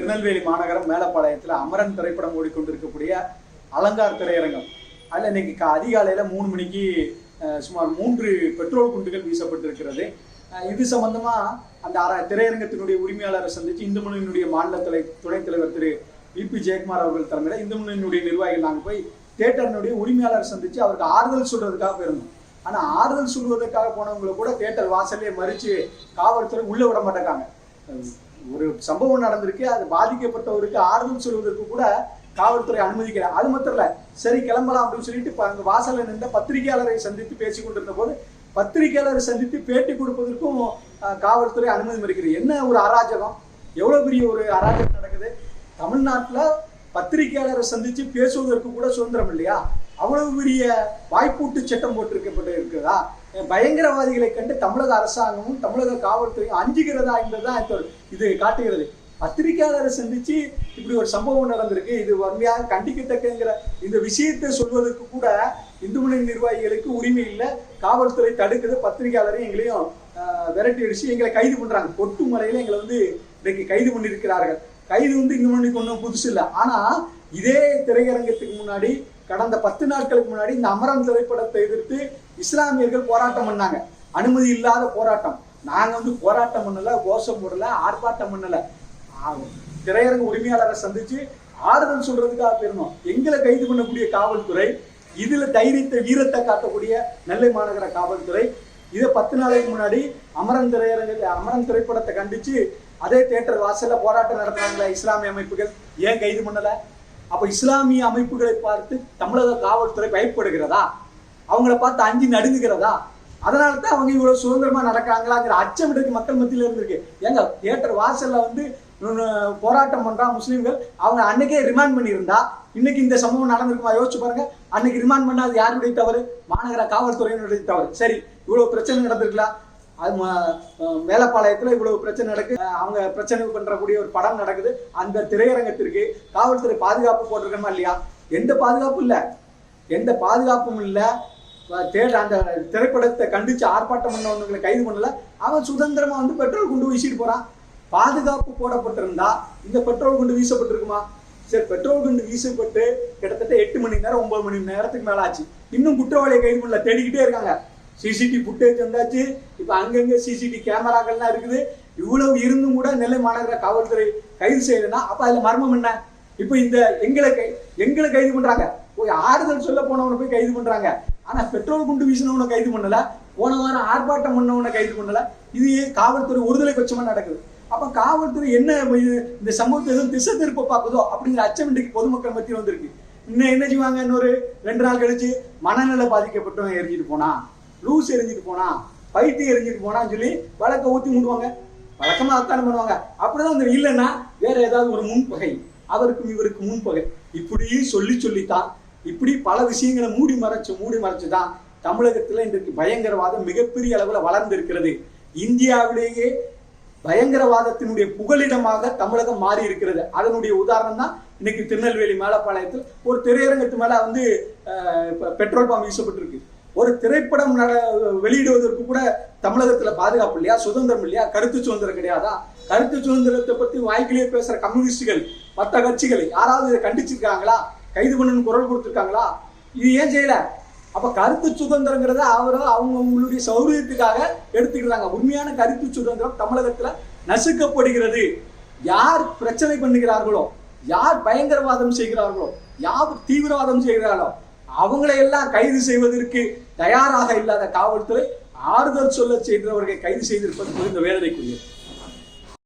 திருநெல்வேலி மாநகரம் மேலப்பாளையத்தில் அமரன் திரைப்படம் ஓடிக்கொண்டிருக்கக்கூடிய அலங்கார் திரையரங்கம். அதில் இன்னைக்கு அதிகாலையில் அதிகாலையில மூணு மணிக்கு சுமார் மூன்று பெட்ரோல் குண்டுகள் வீசப்பட்டிருக்கிறது. இது சம்பந்தமா அந்த அர- திரையரங்கத்தினுடைய உரிமையாளரை சந்திச்சு இந்து முன்னணியினுடைய மாநில தலை துணைத் தலைவர் திரு விபி ஜெயக்குமார் அவர்கள் தலைமையில் இந்து முன்னணியினுடைய நிர்வாகிகள் நாங்கள் போய் தியேட்டரினுடைய உரிமையாளரை சந்தித்து அவருக்கு ஆறுதல் சொல்றதுக்காக போயிருந்தோம். ஆனா ஆறுதல் சொல்வதற்காக போனவங்களை கூட தியேட்டர் வாசலே மறிச்சு காவல்துறை உள்ளே விட மாட்டேங்காங்க. ஒரு சம்பவம் நடந்திருக்கு அது பாதிக்கப்பட்டவருக்கு ஆறுதல் சொல்வதற்கு கூட காவல்துறை அனுமதிக்கிறார் அது மாத்திரம் இல்ல சரி கிளம்பலாம் அப்படின்னு சொல்லிட்டு இப்ப அங்க வாசல்ல நின்ற பத்திரிகையாளரை சந்தித்து பேசி கொண்டிருந்த போது பத்திரிகையாளரை சந்தித்து பேட்டி கொடுப்பதற்கும் காவல்துறை அனுமதி மறுக்கிறது. என்ன ஒரு அராஜகம்? எவ்வளவு பெரிய ஒரு அராஜகம் நடக்குது? தமிழ்நாட்டுல பத்திரிகையாளரை சந்திச்சு பேசுவதற்கு கூட சுதந்திரம் இல்லையா? அவ்வளவு பெரிய வாய்ப்பூட்டு சட்டம் போட்டிருக்கப்பட்டு இருக்குதா பயங்கரவாதிகளை கண்டு தமிழக அரசாங்கமும் தமிழக காவல்துறையும் அஞ்சுகிறதா என்பதுதான் இது- இது காட்டுகிறது. பத்திரிகையாளரை சந்திச்சு இப்படி ஒரு சம்பவம் நடந்திருக்கு. இது வன்மையாக கண்டிக்கத்தக்கங்கிற இந்த விஷயத்தை சொல்வதற்கு கூட இந்து முன்னணி நிர்வாகிகளுக்கு உரிமை இல்லை. காவல்துறை தடுக்குது. பத்திரிகையாளரையும் எங்களையும் விரட்டி அடிச்சு எங்களை கைது பண்றாங்க. கொட்டு மலையில எங்களை வந்து இன்னைக்கு கைது பண்ணியிருக்கிறார்கள். கைது வந்து இந்து முன்னணிக்கு ஒன்றும் புதுசு இல்லை. ஆனா இதே திரையரங்கத்துக்கு முன்னாடி கடந்த பத்து நாட்களுக்கு முன்னாடி இந்த அமரன் திரைப்படத்தை எதிர்த்து இஸ்லாமியர்கள் போராட்டம் பண்ணாங்க. அனுமதி இல்லாத போராட்டம். நாங்க வந்து போராட்டம் பண்ணல கோஷம் போடல ஆர்ப்பாட்டம் பண்ணல. திரையரங்க உரிமையாளரை சந்திச்சு ஆறுதல் சொல்றதுக்காக போயிருந்தோம். எங்களை கைது பண்ணக்கூடிய காவல்துறை இதுல தைரியத்தை வீரத்தை காட்டக்கூடிய நெல்லை மாநகர காவல்துறை இதை பத்து நாளைக்கு முன்னாடி அமரன் திரையரங்க அமரன் திரைப்படத்தை கண்டிச்சு அதே தேட்டர் வாசல்ல போராட்டம் நடத்துறாங்களா இஸ்லாமிய அமைப்புகள். ஏன் கைது பண்ணல? அப்ப இஸ்லாமிய அமைப்புகளை பார்த்து தமிழக காவல்துறை பயப்படுகிறதா? அவங்கள பார்த்து அஞ்சு நடுங்குகிறதா? அதனால தான் அவங்க இவ்வளவு சுதந்திரமா நடக்கிறாங்களாங்கிற அச்சம் இருக்கு மக்கள் மத்தியில இருந்திருக்கு. ஏங்க தியேட்டர் வாசல்ல வந்து போராட்டம் பண்றா முஸ்லீம்கள் அவங்க அன்னைக்கே ரிமாண்ட் பண்ணியிருந்தா இன்னைக்கு இந்த சம்பவம் நடந்திருக்குமா? யோசிச்சு பாருங்க. அன்னைக்கு ரிமாண்ட் பண்ணாது யாருடைய தவறு? மாநகர காவல்துறையினுடைய தவறு. சரி இவ்வளவு பிரச்சனை நடந்திருக்கலாம் அது ம- மேலப்பாளையத்துல இவ்வளவு பிரச்சனை நடக்கு அவங்க பிரச்சனை பண்றக்கூடிய ஒரு படம் நடக்குது. அந்த திரையரங்கத்திற்கு காவல்துறை பாதுகாப்பு போட்டிருக்கணுமா இல்லையா? எந்த பாதுகாப்பும் இல்ல. எந்த பாதுகாப்பும் இல்லை. தேட அந்த திரைப்படத்தை கண்டிச்சு ஆர்ப்பாட்டம் பண்ணவங்களை கைது பண்ணல. அவன் சுதந்திரமா வந்து பெட்ரோல் குண்டு வீசிட்டு போறான். பாதுகாப்பு போடப்பட்டிருந்தா இந்த பெட்ரோல் குண்டு வீசப்பட்டிருக்குமா? சரி பெட்ரோல் குண்டு வீசப்பட்டு கிட்டத்தட்ட எட்டு மணி நேரம் ஒன்பது மணி நேரத்துக்கு மேல ஆச்சு. இன்னும் குற்றவாளியை கைது பண்ணல தேடிக்கிட்டே இருக்காங்க. சிசிடிவி ஃபுட்டேஜ் வந்தாச்சு. இப்போ அங்கங்க சிசிடிவி கேமராக்கள்லாம் இருக்குது. இவ்வளவு இருந்தும் கூட நெல்லை மாநகர காவல்துறை கைது செய்யலைன்னா அப்ப அதுல மர்மம் என்ன? இப்போ இந்த எங்களை கை எங்களை கைது பண்றாங்க. போய் ஆறுதல் சொல்ல போனவனை போய் கைது பண்றாங்க. ஆனா பெட்ரோல் குண்டு வீசினவனை கைது பண்ணல. போன வாரம் ஆர்ப்பாட்டம் பண்ணவனை கைது பண்ணல. இது காவல்துறை ஒருதலை கொச்சமா நடக்குது. அப்ப காவல்துறை என்ன இந்த சமூகத்தை எதுவும் திசை திருப்ப பார்க்குதோ அப்படிங்கிற அச்சம் இன்றைக்கு பொதுமக்கள் மத்தியில் வந்திருக்கு. இன்னும் என்ன செய்வாங்க இன்னொரு ரெண்டு நாள் கழிச்சு மனநல பாதிக்கப்பட்டவன் எரிஞ்சிட்டு போனா லூஸ் எரிஞ்சிட்டு போனா பைத்தியம் எரிஞ்சிட்டு போனான்னு சொல்லி வழக்க ஊத்தி மூடுவாங்க. வழக்கமா அத்தானம் பண்ணுவாங்க. அப்படிதான் அந்த இல்லைன்னா வேற ஏதாவது ஒரு முன்பகை. அவருக்கும் இவருக்கு முன்பகை. இப்படி சொல்லி சொல்லித்தான் இப்படி பல விஷயங்களை மூடி மறைச்சு மூடி மறைச்சு தான் தமிழகத்துல இன்றைக்கு பயங்கரவாதம் மிகப்பெரிய அளவுல வளர்ந்து இருக்கிறது. இந்தியாவிலேயே பயங்கரவாதத்தினுடைய புகலிடமாக தமிழகம் மாறி இருக்கிறது. அதனுடைய உதாரணம் தான் இன்னைக்கு திருநெல்வேலி மேலப்பாளையத்தில் ஒரு திரையரங்கத்து மேல வந்து பெட்ரோல் பம்ப் வீசப்பட்டிருக்கு. ஒரு திரைப்படம் நட- வெளியிடுவதற்கு கூட தமிழகத்துல பாதுகாப்பு இல்லையா சுதந்திரம் இல்லையா கருத்து சுதந்திரம் கிடையாதா? கருத்து சுதந்திரத்தை பத்தி வாய்க்கிலேயே பேசுற கம்யூனிஸ்டுகள் மற்ற கட்சிகள் யாராவது இதை கண்டிச்சிருக்காங்களா? கைது பண்ணு குரல் கொடுத்துருக்காங்களா? இது ஏன் செய்யல? அப்ப கருத்து சுதந்திரங்கிறத அவர் அவங்க உங்களுடைய சௌரியத்துக்காக எடுத்துக்கிறாங்க. உண்மையான கருத்து சுதந்திரம் தமிழகத்துல நசுக்கப்படுகிறது. யார் பிரச்சனை பண்ணுகிறார்களோ யார் பயங்கரவாதம் செய்கிறார்களோ யார் தீவிரவாதம் செய்கிறார்களோ அவங்களை எல்லாம் கைது செய்வதற்கு தயாராக இல்லாத காவல்துறை ஆறுதல் சொல்ல செய்தவர்களை கைது செய்திருப்பது மிகுந்த வேதனைக்குரியது.